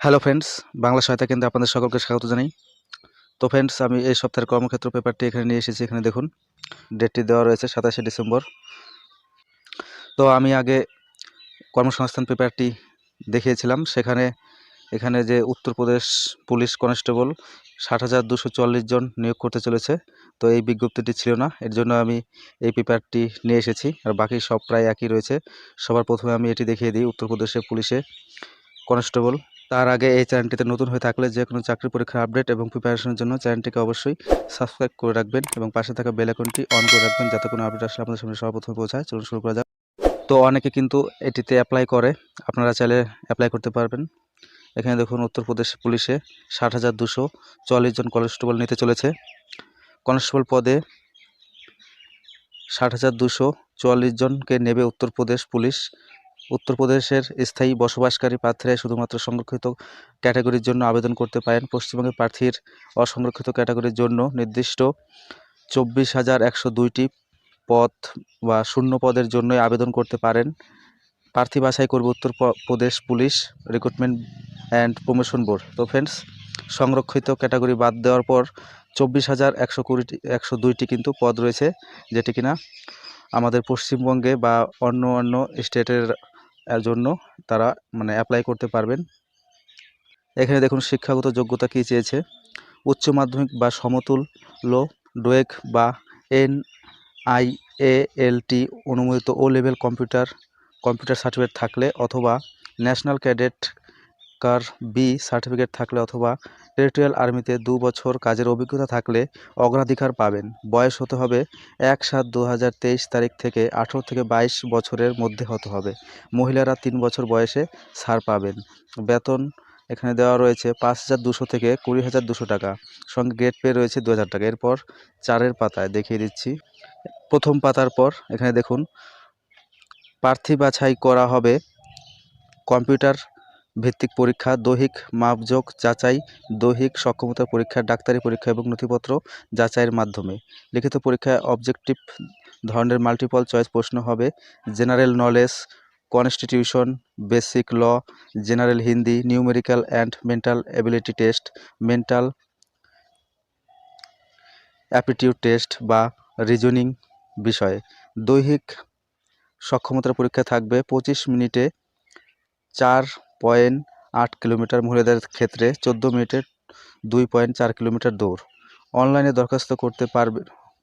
Hello friends Bangla সহায়তা কেন্দ্রে আপনাদের সকলকে স্বাগত জানাই। তো ফ্রেন্ডস আমি এই সপ্তাহের কর্মক্ষেত্র পেপারটি এখানে নিয়ে এসেছি, এখানে দেখুন ডেটটি দেওয়া রয়েছে সাতাশে ডিসেম্বর। তো আমি আগে কর্মসংস্থান পেপারটি দেখিয়েছিলাম, সেখানে, এখানে যে উত্তরপ্রদেশ পুলিশ কনস্টেবল ষাট হাজার দুশো চল্লিশ জন নিয়োগ করতে চলেছে, তো এই বিজ্ঞপ্তিটি ছিল না, এর জন্য আমি এই পেপারটি নিয়ে এসেছি, আর বাকি সব প্রায় একই রয়েছে। সবার প্রথমে আমি এটি দেখিয়ে দিই উত্তরপ্রদেশের পুলিশে কনস্টেবল তার আগে এই চ্যানেলটিতে নতুন হয়ে থাকলে যে কোনো চাকরি পরীক্ষার আপডেট এবং প্রিপারেশনের জন্য চ্যানেলটিকে অবশ্যই সাবস্ক্রাইব করে রাখবেন এবং পাশে থাকা বেল আইকনটি অন করে রাখবেন যাতে কোনো আপডেট আসলে আপনাদের সামনে সর্বপ্রথমে পৌঁছায়। চলুন শুরু করা যাক। তো অনেকে কিন্তু এটিতে অ্যাপ্লাই করে। আপনারা চাইলে অ্যাপ্লাই করতে পারবেন। এখানে দেখুন, উত্তরপ্রদেশ পুলিশে ষাট হাজার দুশো চল্লিশ জন কনস্টেবল নিতে চলেছে। কনস্টেবল পদে ষাট হাজার দুশো চুয়াল্লিশ জনকে নেবে উত্তরপ্রদেশ পুলিশ। উত্তরপ্রদেশের স্থায়ী বসবাসকারী প্রার্থীরা শুধুমাত্র সংরক্ষিত ক্যাটাগরির জন্য আবেদন করতে পারেন। পশ্চিমবঙ্গের প্রার্থীর অসংরক্ষিত ক্যাটাগরির জন্য নির্দিষ্ট চব্বিশ হাজার একশো দুইটি পদ বা শূন্য পদের জন্যই আবেদন করতে পারেন। প্রার্থী বাছাই করবে Uttar Pradesh police recruitment and promotion board. তো ফ্রেন্ডস, সংরক্ষিত ক্যাটাগরি বাদ দেওয়ার পর চব্বিশ হাজার একশো কুড়িটি একশো দুইটি কিন্তু পদ রয়েছে, যেটি কিনা আমাদের পশ্চিমবঙ্গে বা অন্য অন্য স্টেটের জন্য তারা মানে অ্যাপ্লাই করতে পারবেন। এখানে দেখুন শিক্ষাগত যোগ্যতা কী চেয়েছে? উচ্চ মাধ্যমিক বা সমতুল্য ডোয়েক বা N I A L T অনুমোদিত O level computer computer certificate থাকলে অথবা national cadet corps B certificate থাকলে অথবা টেরিটোরিয়াল আর্মিতে দু বছর কাজের অভিজ্ঞতা থাকলে অগ্রাধিকার পাবেন। বয়স হতে হবে এক সাত দু তারিখ থেকে আঠেরো থেকে বাইশ বছরের মধ্যে হতে হবে। মহিলারা তিন বছর বয়সে ছাড় পাবেন। বেতন এখানে দেওয়া রয়েছে পাঁচ হাজার দুশো থেকে কুড়ি হাজার দুশো টাকা। সঙ্গে গ্রেড পে রয়েছে দু হাজার টাকা। এরপর চারের পাতায় দেখিয়ে দিচ্ছি। প্রথম পাতার পর এখানে দেখুন, প্রার্থী বাছাই করা হবে কম্পিউটার ভিত্তিক পরীক্ষা, দৈহিক মাপযোগ, যাচাই, দৈহিক সক্ষমতা পরীক্ষা, ডাক্তারি পরীক্ষা এবং নথিপত্র যাচাইয়ের মাধ্যমে। লিখিত পরীক্ষায় অবজেক্টিভ ধরনের মাল্টিপল চয়েস প্রশ্ন হবে। General knowledge constitution basic law general Hindi numerical and mental ability test mental aptitude test বা রিজনিং বিষয়ে। দৈহিক সক্ষমতার পরীক্ষা থাকবে পঁচিশ মিনিটে চার পয়েন্ট আট কিলোমিটার মহিলাদের ক্ষেত্রে চোদ্দ মিনিটে দুই পয়েন্ট চার কিলোমিটার দৌড়। অনলাইনে দরখাস্ত করতে পারবে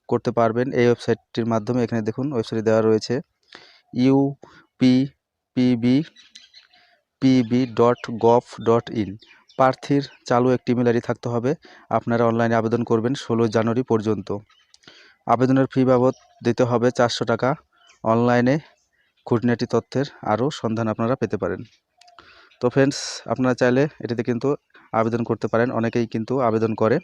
করতে পারবেন এই ওয়েবসাইটটির মাধ্যমে। এখানে দেখুন, ওয়েবসাইট দেওয়া রয়েছে UP PB PB dot gov dot in প্রার্থীর চালু একটি আইডি থাকতে হবে। আপনারা অনলাইনে আবেদন করবেন ষোলো জানুয়ারি পর্যন্ত। আবেদনের ফি বাবদ দিতে হবে চারশো টাকা। অনলাইনে খুঁটিনাটি তথ্যের আরও সন্ধান আপনারা পেতে পারেন। তো ফ্রেন্ডস আপনারা চাইলে এটিতে কিন্তু আবেদন করতে পারেন। অনেকেই কিন্তু আবেদন করে।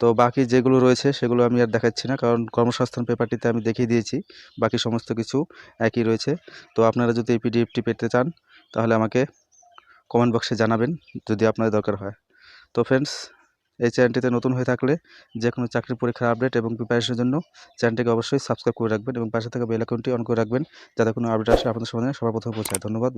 তো বাকি যেগুলো রয়েছে, সেগুলো আমি আর দেখাচ্ছি না, কারণ কর্মসংস্থান পেপারটিতে আমি দেখিয়ে দিয়েছি। বাকি সমস্ত কিছু একই রয়েছে। তো আপনারা যদি এই পিডিএফটি পেতে চান, তাহলে আমাকে কমেন্ট বক্সে জানাবেন, যদি আপনাদের দরকার হয়। তো ফ্রেন্ডস এই চ্যানেলটিতে নতুন হয়ে থাকলে যে কোনো চাকরি পরীক্ষার আপডেট এবং প্রিপারেশনের জন্য চ্যানেলটিকে অবশ্যই সাবস্ক্রাইব করে রাখবেন এবং পাশে থাকা বেল আইকনটি অন করে রাখবেন, যাতে কোনো আপডেট আসলে আপনাদের সমাধানে সবার প্রথমে পৌঁছায়। ধন্যবাদ।